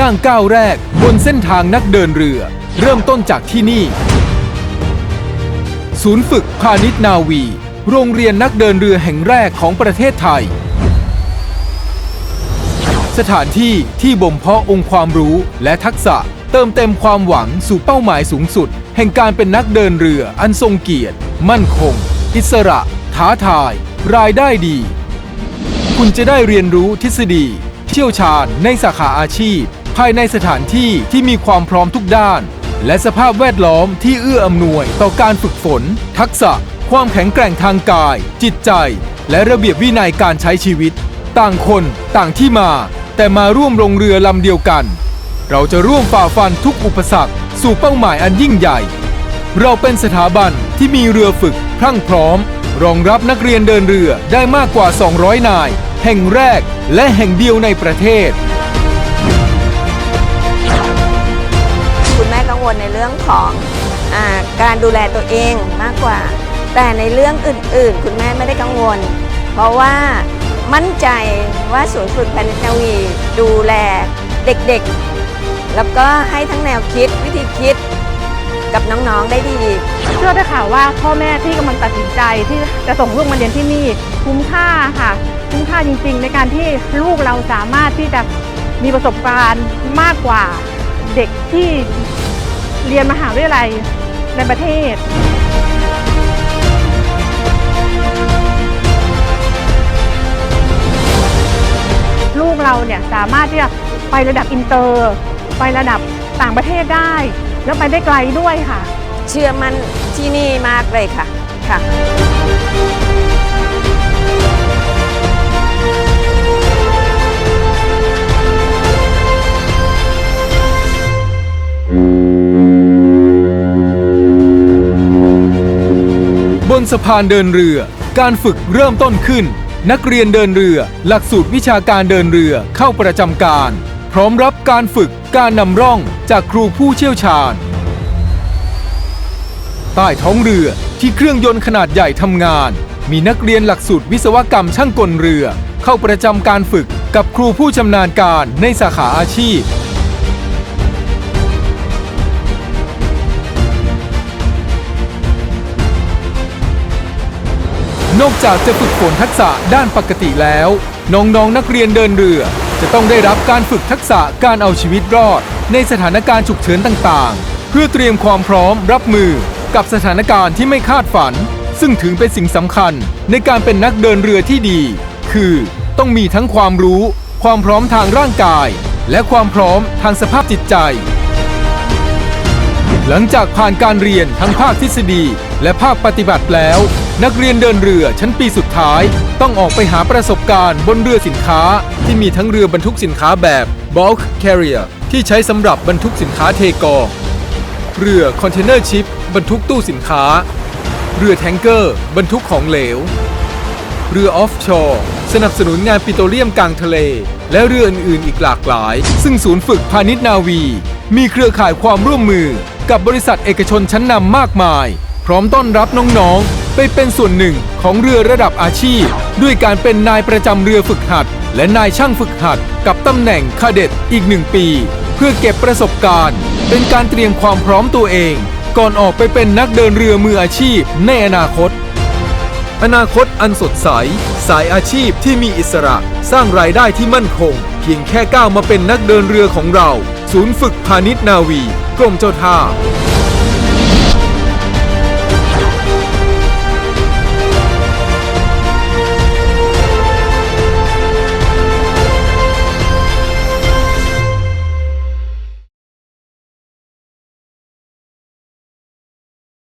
ย่างก้าวแรกบนเส้นทางนักเดินเรือ เริ่มต้นจากที่นี่ ศูนย์ฝึกพาณิชย์นาวี โรงเรียนนักเดินเรือแห่งแรกของประเทศไทย สถานที่ที่บ่มเพาะองค์ความรู้และทักษะเติมเต็มความหวังสู่เป้าหมายสูงสุด แห่งการเป็นนักเดินเรืออันทรงเกียรติ มั่นคง อิสระ ท้าทาย รายได้ดี คุณจะได้เรียนรู้ทฤษฎี เชี่ยวชาญในสาขาอาชีพ ภายในสถานที่ที่มีความพร้อมทุกด้าน และสภาพแวดล้อมที่เอื้ออำนวยต่อการฝึกฝน ทักษะ ความแข็งแกร่งทางกาย จิตใจ และระเบียบวินัยการใช้ชีวิต ต่างคนต่างที่มา แต่มาร่วมลงเรือลำเดียวกัน เราจะร่วมฝ่าฟันทุกอุปสรรค สู่เป้าหมายอันยิ่งใหญ่ เราเป็นสถาบันที่มีเรือฝึกพรั่งพร้อม รองรับนักเรียนเดินเรือได้มากกว่า 200 นาย แห่งแรกและแห่งเดียวในประเทศ วลในเรื่องของอการดูแลตัวเองมากกว่า แต่ในเรื่องอื่นๆ คุณแม่ไม่ได้กังวล เพราะว่ามั่นใจว่าศูนย์ฝึกพาณิชนาวีดูแลเด็กๆ แล้วก็ให้ทั้งแนวคิดวิธีคิดกับน้องๆได้ดีเชื่อได้ค่ะว่าพ่อแม่ที่กำลังตัดสินใจที่จะส่งลูกมาเรียนที่นี่คุ้มค่าค่ะ คุ้มค่าจริงๆ ในการที่ลูกเราสามารถที่จะมีประสบการณ์มากกว่าเด็กที่ เรียนมหาวิทยาลัยในประเทศ ลูกเราเนี่ยสามารถที่จะไประดับอินเตอร์ ไประดับต่างประเทศได้ แล้วไปได้ไกลด้วยค่ะ เชื่อมันที่นี่มากเลยค่ะค่ะ นสะพานเดินเรือ การฝึกเริ่มต้นขึ้น นักเรียนเดินเรือ หลักสูตรวิชาการเดินเรือเข้าประจำการ พร้อมรับการฝึกการนำร่องจากครูผู้เชี่ยวชาญ ใต้ท้องเรือที่เครื่องยนต์ขนาดใหญ่ทำงาน มีนักเรียนหลักสูตรวิศวกรรมช่างกลเรือ เข้าประจำการฝึกกับครูผู้ชำนาญการในสาขาอาชีพ นอกจากจะฝึกฝนทักษะด้านปกติแล้ว น้องๆนนักเรียนเดินเรือ จะต้องได้รับการฝึกทักษะการเอาชีวิตรอด ในสถานการณ์ฉุกเฉินต่างๆ เพื่อเตรียมความพร้อมรับมือกับสถานการณ์ที่ไม่คาดฝัน ซึ่งถือเป็นสิ่งสำคัญในการเป็นนักเดินเรือที่ดี คือต้องมีทั้งความรู้ ความพร้อมทางร่างกาย และความพร้อมทางสภาพจิตใจ หลังจากผ่านการเรียนทั้งภาคทฤษฎี และภาคปฏิบัติแล้ว นักเรียนเดินเรือชั้นปีสุดท้าย ต้องออกไปหาประสบการณ์บนเรือสินค้า ที่มีทั้งเรือบรรทุกสินค้าแบบ bulk carrier ที่ใช้สำหรับบรรทุกสินค้าเทกองเรือคอนเทนเนอร์ชิพบรรทุกตู้สินค้า เรือแทงเกอร์ บรรทุกของเหลว เรือออฟชอร์สนับสนุนงานปิโตรเลียมกลางทะเล และเรืออื่นๆ อีกหลากหลาย ซึ่งศูนย์ฝึกพาณิชย์นาวี มีเครือข่ายความร่วมมือ กับบริษัทเอกชนชั้นนำมากมาย พร้อมต้อนรับน้องๆ ไปเป็นส่วนหนึ่งของเรือระดับอาชีพ ด้วยการเป็นนายประจำเรือฝึกหัด และนายช่างฝึกหัด กับตำแหน่งคาเด็ดอีกหนึ่งปี เพื่อเก็บประสบการณ์ เป็นการเตรียมความพร้อมตัวเอง ก่อนออกไปเป็นนักเดินเรือมืออาชีพในอนาคต อนาคตอันสดใส สายอาชีพที่มีอิสระ สร้างรายได้ที่มั่นคง เพียงแค่ก้าวมาเป็นนักเดินเรือของเรา ศูนย์ฝึกพาณิชย์นาวี กรมเจ้าท่า